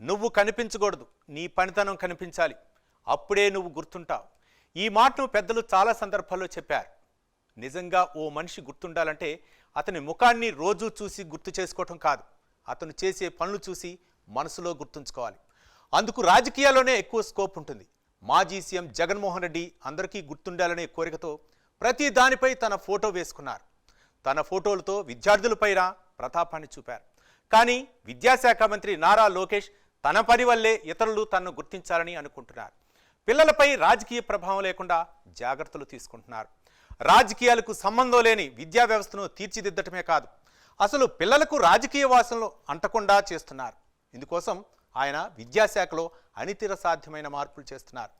నువ్వు కనిపించకూడదు. నీ పనితనం కనిపించాలి. అప్పుడే నువ్వు గుర్తుంటావు. ఈ మాటను పెద్దలు చాలా సందర్భాల్లో చెప్పారు. నిజంగా ఓ మనిషి గుర్తుండాలంటే అతని ముఖాన్ని రోజూ చూసి గుర్తు చేసుకోవటం కాదు. అతను చేసే పనులు చూసి మనసులో గుర్తుంచుకోవాలి. అందుకు రాజకీయాల్లోనే ఎక్కువ స్కోప్ ఉంటుంది. మాజీ సీఎం జగన్మోహన్ రెడ్డి అందరికీ గుర్తుండాలనే కోరికతో ప్రతి దానిపై తన ఫోటో వేసుకున్నారు. తన ఫోటోలతో విద్యార్థులపైన ప్రతాపాన్ని చూపారు. కానీ విద్యాశాఖ మంత్రి నారా లోకేష్ తన పని వల్లే ఇతరులు తనను గుర్తించాలని అనుకుంటున్నారు. పిల్లలపై రాజకీయ ప్రభావం లేకుండా జాగ్రత్తలు తీసుకుంటున్నారు. రాజకీయాలకు సంబంధం లేని విద్యా వ్యవస్థను తీర్చిదిద్దటమే కాదు అసలు పిల్లలకు రాజకీయ వాసనలు అంటకుండా చేస్తున్నారు. ఇందుకోసం ఆయన విద్యాశాఖలో అనితర సాధ్యమైన మార్పులు చేస్తున్నారు.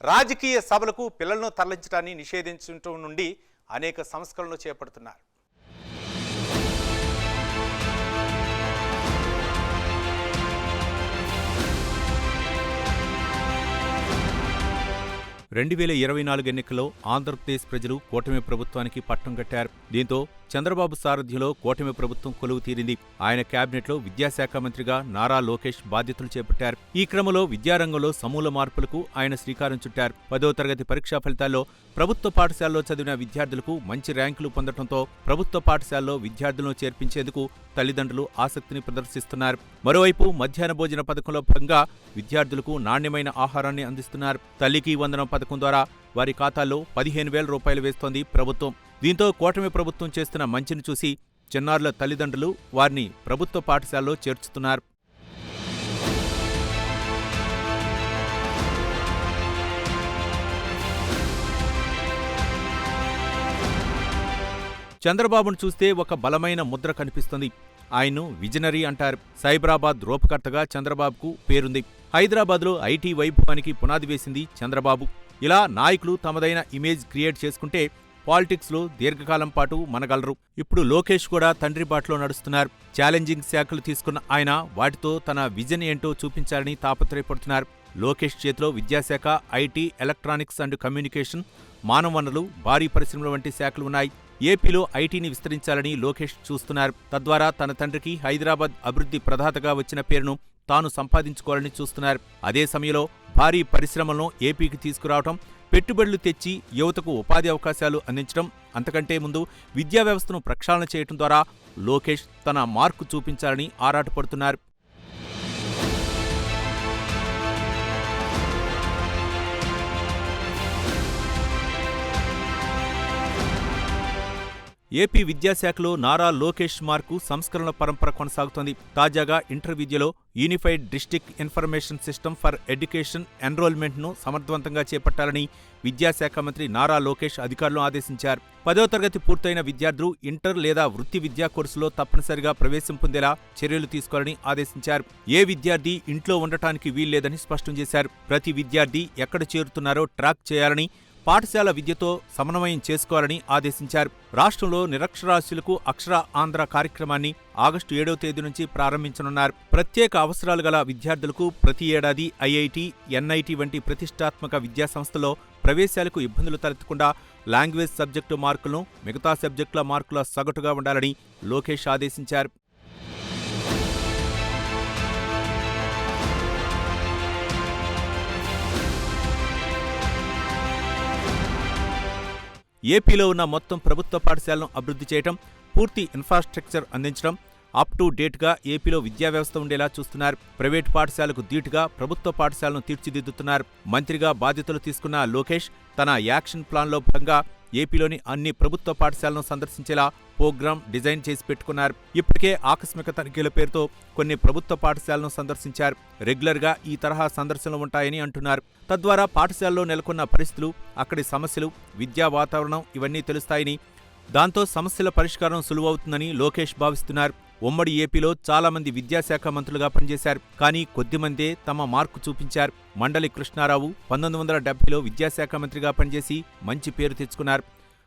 రాజకీయ సభలకు పిల్లలను తరలించడాన్ని నిషేధించడం నుండి అనేక సంస్కరణలు చేపడుతున్నారు. రెండు వేల ఇరవై నాలుగు ఎన్నికల్లో ఆంధ్రప్రదేశ్ ప్రజలు కూటమి ప్రభుత్వానికి పట్టం కట్టారు. దీంతో చంద్రబాబు సారథ్యంలో కూటమి ప్రభుత్వం కొలువు తీరింది. ఆయన కేబినెట్లో విద్యాశాఖ మంత్రిగా నారా లోకేష్ బాధ్యతలు చేపట్టారు. ఈ క్రమంలో విద్యారంగంలో సమూల మార్పులకు ఆయన శ్రీకారం చుట్టారు. పదో తరగతి పరీక్షా ఫలితాల్లో ప్రభుత్వ పాఠశాలలో చదివిన విద్యార్థులకు మంచి ర్యాంకులు పొందడంతో ప్రభుత్వ పాఠశాలలో విద్యార్థులను చేర్పించేందుకు తల్లిదండ్రులు ఆసక్తిని ప్రదర్శిస్తున్నారు. మరోవైపు మధ్యాహ్న భోజన పథకంలో భాగంగా విద్యార్థులకు నాణ్యమైన ఆహారాన్ని అందిస్తున్నారు. తల్లికి వందనం పథకం ద్వారా వారి ఖాతాల్లో పదిహేను వేల రూపాయలు వేస్తోంది ప్రభుత్వం. దీంతో కూటమి ప్రభుత్వం చేస్తున్న మంచిని చూసి చిన్నారుల తల్లిదండ్రులు వారిని ప్రభుత్వ పాఠశాలలో చేర్చుతున్నారు. చంద్రబాబును చూస్తే ఒక బలమైన ముద్ర కనిపిస్తుంది. ఆయన్ను విజనరీ అంటారు. సైబరాబాద్ రూపకర్తగా చంద్రబాబుకు పేరుంది. హైదరాబాద్లో ఐటీ వైభవానికి పునాది వేసింది చంద్రబాబు. ఇలా నాయకులు తమదైన ఇమేజ్ క్రియేట్ చేసుకుంటే పాలిటిక్స్లో దీర్ఘకాలం పాటు మనగలరు. ఇప్పుడు లోకేష్ కూడా తండ్రి బాటలో నడుస్తున్నారు. ఛాలెంజింగ్ శాఖలు తీసుకున్న ఆయన వాటితో తన విజన్ ఏంటో చూపించాలని తాపత్రయపడుతున్నారు. లోకేష్ చేతిలో విద్యాశాఖ ఐటీ ఎలక్ట్రానిక్స్ అండ్ కమ్యూనికేషన్ మానవ వనరులు భారీ పరిశ్రమల వంటి శాఖలు ఉన్నాయి. ఏపీలో ఐటీని విస్తరించాలని లోకేష్ చూస్తున్నారు. తద్వారా తన తండ్రికి హైదరాబాద్ అభివృద్ధి ప్రదాతగా వచ్చిన పేరును తాను సంపాదించుకోవాలని చూస్తున్నారు. అదే సమయంలో భారీ పరిశ్రమలను ఏపీకి తీసుకురావటం పెట్టుబడులు తెచ్చి యువతకు ఉపాధి అవకాశాలు అందించడం అంతకంటే ముందు విద్యా వ్యవస్థను ప్రక్షాళన చేయటం ద్వారా లోకేష్ తన మార్కు చూపించాలని ఆరాటపడుతున్నారు. ఏపీ విద్యాశాఖలో నారా లోకేష్ మార్కు సంస్కరణల పరంపర కొనసాగుతోంది. తాజాగా ఇంటర్ విద్యలో unified district information system for education ఎన్రోల్మెంట్ను సమర్థవంతంగా చేపట్టాలని విద్యాశాఖ మంత్రి నారా లోకేష్ అధికారులను ఆదేశించారు. పదో తరగతి పూర్తయిన విద్యార్థులు ఇంటర్ లేదా వృత్తి విద్యా కోర్సులో తప్పనిసరిగా ప్రవేశం పొందేలా చర్యలు తీసుకోవాలని ఆదేశించారు. ఏ విద్యార్థి ఇంట్లో ఉండటానికి వీల్లేదని స్పష్టం చేశారు. ప్రతి విద్యార్థి ఎక్కడ చేరుతున్నారో ట్రాక్ చేయాలని పాఠశాల విద్యతో సమన్వయం చేసుకోవాలని ఆదేశించారు. రాష్ట్రంలో నిరక్షరాస్యులకు అక్షర ఆంధ్ర కార్యక్రమాన్ని ఆగస్టు ఏడవ తేదీ నుంచి ప్రారంభించనున్నారు. ప్రత్యేక అవసరాలు గల విద్యార్థులకు ప్రతి ఏడాది ఐఐటి ఎన్ఐటి వంటి ప్రతిష్టాత్మక విద్యాసంస్థలో ప్రవేశాలకు ఇబ్బందులు తలెత్తకుండా లాంగ్వేజ్ సబ్జెక్టు మార్కులను మిగతా సబ్జెక్టుల మార్కుల సగటుగా ఉండాలని లోకేష్ ఆదేశించారు. ఏపీలో ఉన్న మొత్తం ప్రభుత్వ పాఠశాలను అభివృద్ధి చేయటం పూర్తి ఇన్ఫ్రాస్ట్రక్చర్ అందించడం అప్ టు డేట్గా ఏపీలో విద్యా వ్యవస్థ ఉండేలా చూస్తున్నారు. ప్రైవేట్ పాఠశాలకు ధీటుగా ప్రభుత్వ పాఠశాలను తీర్చిదిద్దుతున్నారు. మంత్రిగా బాధ్యతలు తీసుకున్న లోకేష్ తన యాక్షన్ ప్లాన్లో భాగంగా ఏపీలోని అన్ని ప్రభుత్వ పాఠశాలను సందర్శించేలా ప్రోగ్రాం డిజైన్ చేసి పెట్టుకున్నారు. ఇప్పటికే ఆకస్మిక తనిఖీల పేరుతో కొన్ని ప్రభుత్వ పాఠశాలను సందర్శించారు. రెగ్యులర్గా ఈ తరహా సందర్శనలు ఉంటాయని అంటున్నారు. తద్వారా పాఠశాలలో నెలకొన్న పరిస్థితులు అక్కడి సమస్యలు విద్యా వాతావరణం ఇవన్నీ తెలుస్తాయని దాంతో సమస్యల పరిష్కారం సులువవుతుందని లోకేష్ భావిస్తున్నారు. ఉమ్మడి ఏపీలో చాలా మంది విద్యాశాఖ మంత్రులుగా పనిచేశారు. కానీ కొద్దిమందే తమ మార్కు చూపించారు. మండలి కృష్ణారావు పంతొమ్మిది వందల డెబ్బైలో విద్యాశాఖ మంత్రిగా పనిచేసి మంచి పేరు తెచ్చుకున్నారు.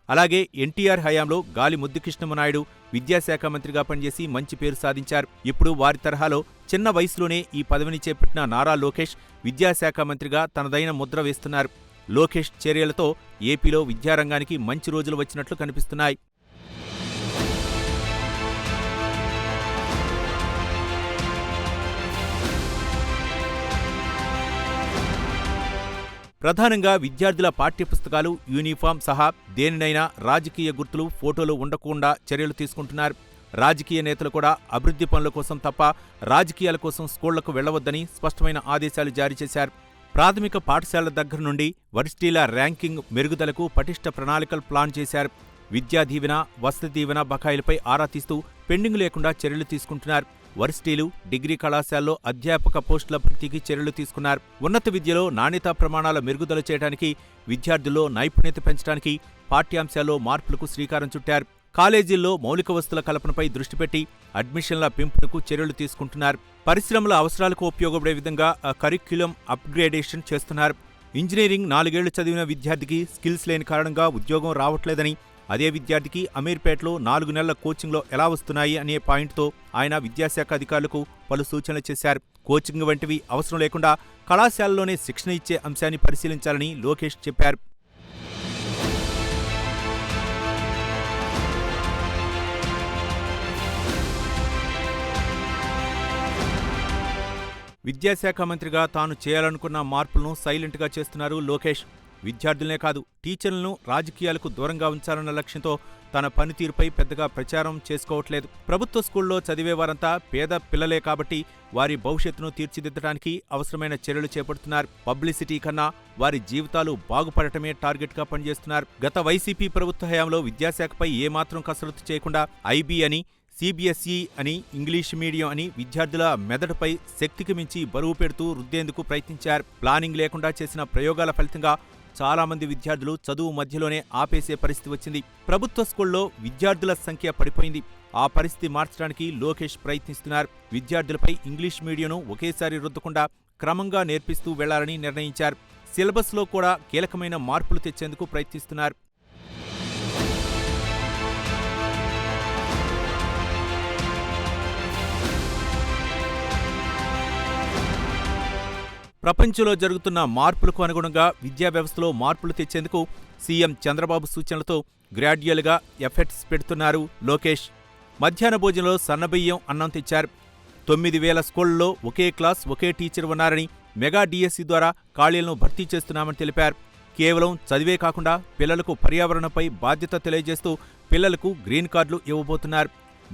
అలాగే ఎన్టీఆర్ హయాంలో గాలి ముద్దుకృష్ణమనాయుడు విద్యాశాఖ మంత్రిగా పనిచేసి మంచి పేరు సాధించారు. ఇప్పుడు వారి తరహాలో చిన్న వయసులోనే ఈ పదవిని చేపట్టిన నారా లోకేష్ విద్యాశాఖ మంత్రిగా తనదైన ముద్ర వేస్తున్నారు. లోకేష్ చర్యలతో ఏపీలో విద్యారంగానికి మంచి రోజులు వచ్చినట్లు కనిపిస్తున్నాయి. ప్రధానంగా విద్యార్థుల పాఠ్యపుస్తకాలు యూనిఫామ్ సహా దేనినైనా రాజకీయ గుర్తులు ఫోటోలు ఉండకుండా చర్యలు తీసుకుంటున్నారు. రాజకీయ నేతలు కూడా అభివృద్ధి పనుల కోసం తప్ప రాజకీయాల కోసం స్కూళ్ళకు వెళ్ళవద్దని స్పష్టమైన ఆదేశాలు జారీ చేశారు. ప్రాథమిక పాఠశాలల దగ్గర నుండి వరిష్ఠీల ర్యాంకింగ్ మెరుగుదలకు పటిష్ట ప్రణాళికలు ప్లాన్ చేశారు. విద్యా దీవెన వసతి దీవెన బకాయిలపై ఆరా తీస్తూ పెండింగ్ లేకుండా చర్యలు తీసుకుంటున్నారు. వర్సిటీలు డిగ్రీ కళాశాలలో అధ్యాపక పోస్టుల భర్తీకి చర్యలు తీసుకున్నారు. ఉన్నత విద్యలో నాణ్యతా ప్రమాణాల మెరుగుదల చేయడానికి విద్యార్థుల్లో నైపుణ్యత పెంచడానికి పాఠ్యాంశాల్లో మార్పులకు శ్రీకారం చుట్టారు. కాలేజీల్లో మౌలిక వస్తుల కల్పనపై దృష్టి పెట్టి అడ్మిషన్ల పెంపునకు చర్యలు తీసుకుంటున్నారు. పరిశ్రమల అవసరాలకు ఉపయోగపడే విధంగా కరిక్యులం అప్గ్రేడేషన్ చేస్తున్నారు. ఇంజనీరింగ్ నాలుగేళ్ళు చదివిన విద్యార్థికి స్కిల్స్ లేని కారణంగా ఉద్యోగం రావట్లేదని అదే విద్యార్థికి అమీర్పేటలో నాలుగు నెలల కోచింగ్లో ఎలా వస్తున్నాయి అనే పాయింట్తో ఆయన విద్యాశాఖ అధికారులకు పలు సూచనలు చేశారు. కోచింగ్ వంటివి అవసరం లేకుండా కళాశాలలోనే శిక్షణ ఇచ్చే అంశాన్ని పరిశీలించాలని లోకేష్ చెప్పారు. విద్యాశాఖ మంత్రిగా తాను చేయాలనుకున్న మార్పులను సైలెంట్గా చేస్తున్నారు లోకేష్. విద్యార్థులనే కాదు టీచర్లను రాజకీయాలకు దూరంగా ఉంచాలన్న లక్ష్యంతో తన పనితీరుపై పెద్దగా ప్రచారం చేసుకోవట్లేదు. ప్రభుత్వ స్కూల్లో చదివేవారంతా పేద పిల్లలే కాబట్టి వారి భవిష్యత్తును తీర్చిదిద్దడానికి అవసరమైన చర్యలు చేపడుతున్నారు. పబ్లిసిటీ కన్నా వారి జీవితాలు బాగుపడటమే టార్గెట్గా పనిచేస్తున్నారు. గత వైసీపీ ప్రభుత్వ హయాంలో విద్యాశాఖపై ఏమాత్రం కసరత్తు చేయకుండా ఐబీ అని సిబిఎస్ఈ అని ఇంగ్లీష్ మీడియం అని విద్యార్థుల మెదడుపై శక్తికి మించి బరువు పెడుతూ రుద్దేందుకు ప్రయత్నించారు. ప్లానింగ్ లేకుండా చేసిన ప్రయోగాల ఫలితంగా చాలా మంది విద్యార్థులు చదువు మధ్యలోనే ఆపేసే పరిస్థితి వచ్చింది. ప్రభుత్వ స్కూల్లో విద్యార్థుల సంఖ్య పడిపోయింది. ఆ పరిస్థితి మార్చడానికి లోకేష్ ప్రయత్నిస్తున్నారు. విద్యార్థులపై ఇంగ్లీష్ మీడియంను ఒకేసారి రుద్దకుండా క్రమంగా నేర్పిస్తూ వెళ్ళాలని నిర్ణయించారు. సిలబస్లో కూడా కీలకమైన మార్పులు తెచ్చేందుకు ప్రయత్నిస్తున్నారు. ప్రపంచంలో జరుగుతున్న మార్పులకు అనుగుణంగా విద్యా వ్యవస్థలో మార్పులు తెచ్చేందుకు సీఎం చంద్రబాబు సూచనలతో గ్రాడ్యుయల్గా ఎఫెక్ట్స్ పెడుతున్నారు లోకేష్. మధ్యాహ్న భోజనంలో సన్నబియ్యం అన్నం తెచ్చారు. తొమ్మిది వేల స్కూళ్ళలో ఒకే క్లాస్ ఒకే టీచర్ ఉన్నారని మెగా డిఎస్సి ద్వారా ఖాళీలను భర్తీ చేస్తున్నామని తెలిపారు. కేవలం చదివే కాకుండా పిల్లలకు పర్యావరణంపై బాధ్యత తెలియజేస్తూ పిల్లలకు గ్రీన్ కార్డులు ఇవ్వబోతున్నారు.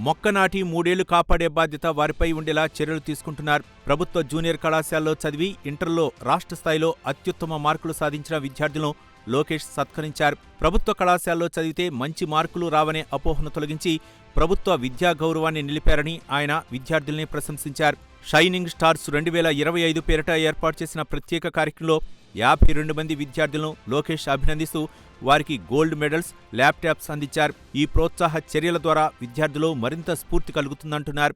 మొక్క నాటి మూడేళ్ళు కాపాడే బాధ్యత వారిపై ఉండేలా చర్యలు తీసుకుంటున్నారు. ప్రభుత్వ జూనియర్ కళాశాలలో చదివి ఇంటర్లో రాష్ట్ర స్థాయిలో అత్యుత్తమ మార్కులు సాధించిన విద్యార్థులను లోకేష్ సత్కరించారు. ప్రభుత్వ కళాశాలలో చదివితే మంచి మార్కులు రావనే అపోహను తొలగించి ప్రభుత్వ విద్యా గౌరవాన్ని నిలిపారని ఆయన విద్యార్థుల్ని ప్రశంసించారు. షైనింగ్ స్టార్స్ రెండు వేల ఇరవై ఐదు పేరిట ఏర్పాటు చేసిన ప్రత్యేక కార్యక్రమంలో యాభై రెండు మంది విద్యార్థులను లోకేష్ అభినందిస్తూ వారికి గోల్డ్ మెడల్స్ ల్యాప్టాప్స్ అందించారు. ఈ ప్రోత్సాహ చర్యల ద్వారా విద్యార్థులు మరింత స్ఫూర్తి కలుగుతుందంటున్నారు.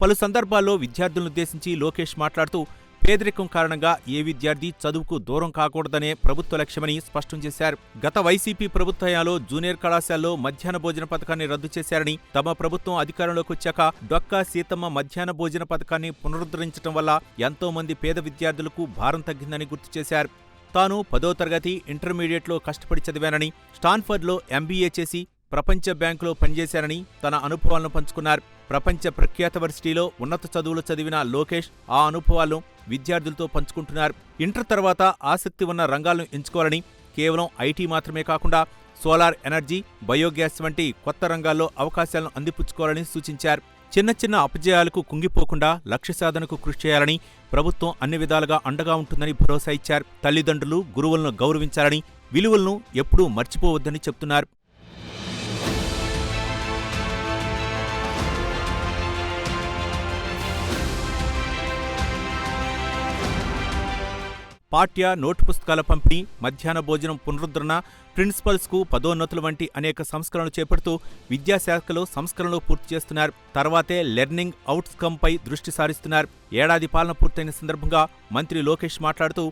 పలు సందర్భాల్లో విద్యార్థులనుద్దేశించి లోకేష్ మాట్లాడుతూ పేదరికం కారణంగా ఏ విద్యార్థి చదువుకు దూరం కాకూడదనే ప్రభుత్వ లక్ష్యమని స్పష్టం చేశారు. గత వైసీపీ ప్రభుత్వయాలో జూనియర్ కళాశాలలో మధ్యాహ్న భోజన పథకాన్ని రద్దు చేశారని తమ ప్రభుత్వం అధికారంలోకి వచ్చాక డొక్కా సీతమ్మ మధ్యాహ్న భోజన పథకాన్ని పునరుద్ధరించడం వల్ల ఎంతో మంది పేద విద్యార్థులకు భారం తగ్గిందని గుర్తు చేశారు. తాను పదో తరగతి ఇంటర్మీడియట్లో కష్టపడి చదివానని స్టాన్ఫర్డ్లో ఎంబీఏ చేసి ప్రపంచ బ్యాంకులో పనిచేశారని తన అనుభవాలను పంచుకున్నారు. ప్రపంచ ప్రఖ్యాత వర్సిటీలో ఉన్నత చదువులు చదివిన లోకేష్ ఆ అనుభవాలను విద్యార్థులతో పంచుకుంటున్నారు. ఇంటర్ తర్వాత ఆసక్తి ఉన్న రంగాలను ఎంచుకోవాలని కేవలం ఐటీ మాత్రమే కాకుండా సోలార్ ఎనర్జీ బయోగ్యాస్ వంటి కొత్త రంగాల్లో అవకాశాలను అందిపుచ్చుకోవాలని సూచించారు. చిన్న చిన్న అపజయాలకు కుంగిపోకుండా లక్ష్య సాధనకు కృషి చేయాలని ప్రభుత్వం అన్ని విధాలుగా అండగా ఉంటుందని భరోసా ఇచ్చారు. తల్లిదండ్రులు గురువులను గౌరవించాలని విలువలను ఎప్పుడూ మర్చిపోవద్దని చెప్తున్నారు. పాఠ్య నోటు పుస్తకాల పంపిణీ మధ్యాహ్న భోజనం పునరుద్ధరణ ప్రిన్సిపల్స్కు పదోన్నతులు వంటి అనేక సంస్కరణలు చేపడుతూ విద్యాశాఖలో సంస్కరణలు పూర్తి చేస్తున్నారు. తర్వాతే లెర్నింగ్ అవుట్కమ్పై దృష్టి సారిస్తున్నారు. ఏడాది పాలన పూర్తయిన సందర్భంగా మంత్రి లోకేష్ మాట్లాడుతూ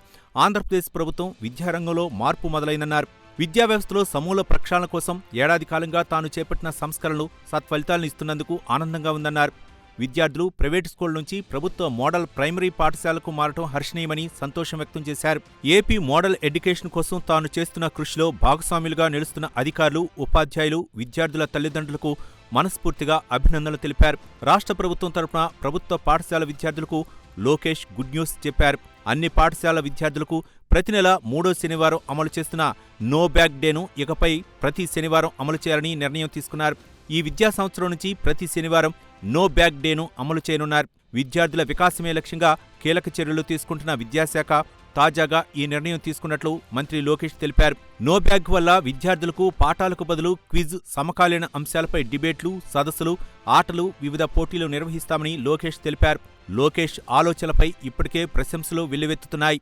ఆంధ్రప్రదేశ్ ప్రభుత్వం విద్యారంగంలో మార్పు మొదలైందన్నారు. విద్యా వ్యవస్థలో సమూల ప్రక్షాళన కోసం ఏడాది కాలంగా తాను చేపట్టిన సంస్కరణలు సత్ఫలితాలను ఇస్తున్నందుకు ఆనందంగా ఉందన్నారు. విద్యార్థులు ప్రైవేటు స్కూల్ నుంచి ప్రభుత్వ మోడల్ ప్రైమరీ పాఠశాలకు మారటం హర్షణీయమని సంతోషం వ్యక్తం చేశారు. ఏపీ మోడల్ ఎడ్యుకేషన్ కోసం తాను చేస్తున్న కృషిలో భాగస్వాములుగా నిలుస్తున్న అధికారులు ఉపాధ్యాయులు విద్యార్థుల తల్లిదండ్రులకు మనస్ఫూర్తిగా అభినందనలు తెలిపారు. రాష్ట్ర ప్రభుత్వం తరపున ప్రభుత్వ పాఠశాల విద్యార్థులకు లోకేష్ గుడ్ న్యూస్ చెప్పారు. అన్ని పాఠశాల విద్యార్థులకు ప్రతి నెల మూడో శనివారం అమలు చేస్తున్న నో బ్యాగ్ డేను ఇకపై ప్రతి శనివారం అమలు చేయాలని నిర్ణయం తీసుకున్నారు. ఈ విద్యా సంవత్సరం నుంచి ప్రతి శనివారం నో బ్యాగ్ డేను అమలు చేయనున్నారు. విద్యార్థుల వికాసమే లక్ష్యంగా కీలక చర్యలు తీసుకుంటున్న విద్యాశాఖ తాజాగా ఈ నిర్ణయం తీసుకున్నట్లు మంత్రి లోకేష్ తెలిపారు. నో బ్యాగ్ వల్ల విద్యార్థులకు పాఠాలకు బదులు క్విజ్ సమకాలీన అంశాలపై డిబేట్లు సదస్సులు ఆటలు వివిధ పోటీలు నిర్వహిస్తామని లోకేష్ తెలిపారు. లోకేష్ ఆలోచనలపై ఇప్పటికే ప్రశంసలు వెల్లువెత్తుతున్నాయి.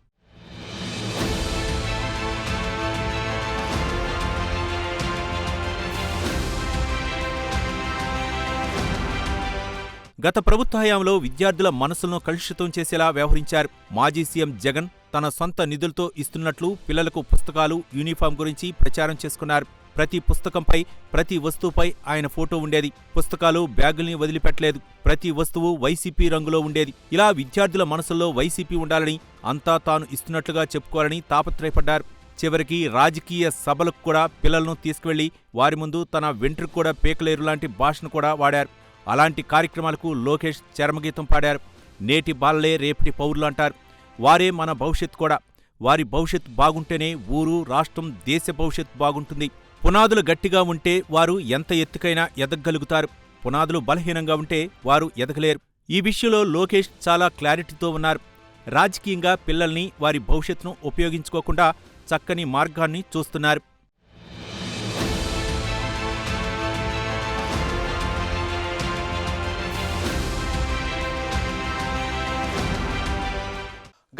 గత ప్రభుత్వ హయాంలో విద్యార్థుల మనసులను కలుషితం చేసేలా వ్యవహరించారు. మాజీ సీఎం జగన్ తన సొంత నిధులతో ఇస్తున్నట్లు పిల్లలకు పుస్తకాలు యూనిఫామ్ గురించి ప్రచారం చేసుకున్నారు. ప్రతి పుస్తకంపై ప్రతి వస్తువుపై ఆయన ఫోటో ఉండేది. పుస్తకాలు బ్యాగుల్ని వదిలిపెట్టలేదు. ప్రతి వస్తువు వైసీపీ రంగులో ఉండేది. ఇలా విద్యార్థుల మనసుల్లో వైసీపీ ఉండాలని అంతా తాను ఇస్తున్నట్లుగా చెప్పుకోవాలని తాపత్రయపడ్డారు. చివరికి రాజకీయ సభలకు కూడా పిల్లలను తీసుకువెళ్ళి వారి ముందు తన వెంట్రుకు కూడా పేకలేరు లాంటి భాషను కూడా వాడారు. అలాంటి కార్యక్రమాలకు లోకేష్ చరమగీతం పాడారు. నేటి బాలలే రేపటి పౌరులు అంటారు. వారే మన భవిష్యత్ కూడా. వారి భవిష్యత్ బాగుంటేనే ఊరు రాష్ట్రం దేశ భవిష్యత్ బాగుంటుంది. పునాదులు గట్టిగా ఉంటే వారు ఎంత ఎత్తుకైనా ఎదగలుగుతారు పునాదులు బలహీనంగా ఉంటే వారు ఎదగలేరు. ఈ విషయంలో లోకేష్ చాలా క్లారిటీతో ఉన్నారు. రాజకీయంగా పిల్లల్ని వారి భవిష్యత్తును ఉపయోగించుకోకుండా చక్కని మార్గాన్ని చూస్తున్నారు.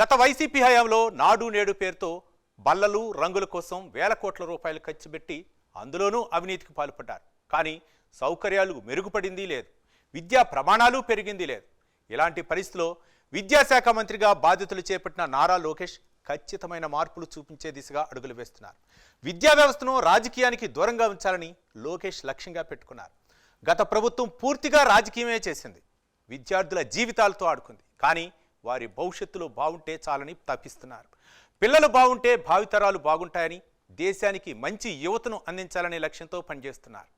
గత వైసీపీ హయాంలో నాడు నేడు పేరుతో బల్లలు రంగుల కోసం వేల కోట్ల రూపాయలు ఖర్చు పెట్టి అందులోనూ అవినీతికి పాల్పడ్డారు. కానీ సౌకర్యాలు మెరుగుపడింది లేదు. విద్యా ప్రమాణాలు పెరిగింది లేదు. ఇలాంటి పరిస్థితిలో విద్యాశాఖ మంత్రిగా బాధ్యతలు చేపట్టిన నారా లోకేష్ ఖచ్చితమైన మార్పులు చూపించే దిశగా అడుగులు వేస్తున్నారు. విద్యా వ్యవస్థను రాజకీయానికి దూరంగా ఉంచాలని లోకేష్ లక్ష్యంగా పెట్టుకున్నారు. గత ప్రభుత్వం పూర్తిగా రాజకీయమే చేసింది. విద్యార్థుల జీవితాలతో ఆడుకుంది. కానీ వారి భవిష్యత్తులో బాగుంటే చాలని తప్పిస్తున్నారు. పిల్లలు బాగుంటే భావితరాలు బాగుంటాయని దేశానికి మంచి యువతను అందించాలనే లక్ష్యంతో పనిచేస్తున్నారు.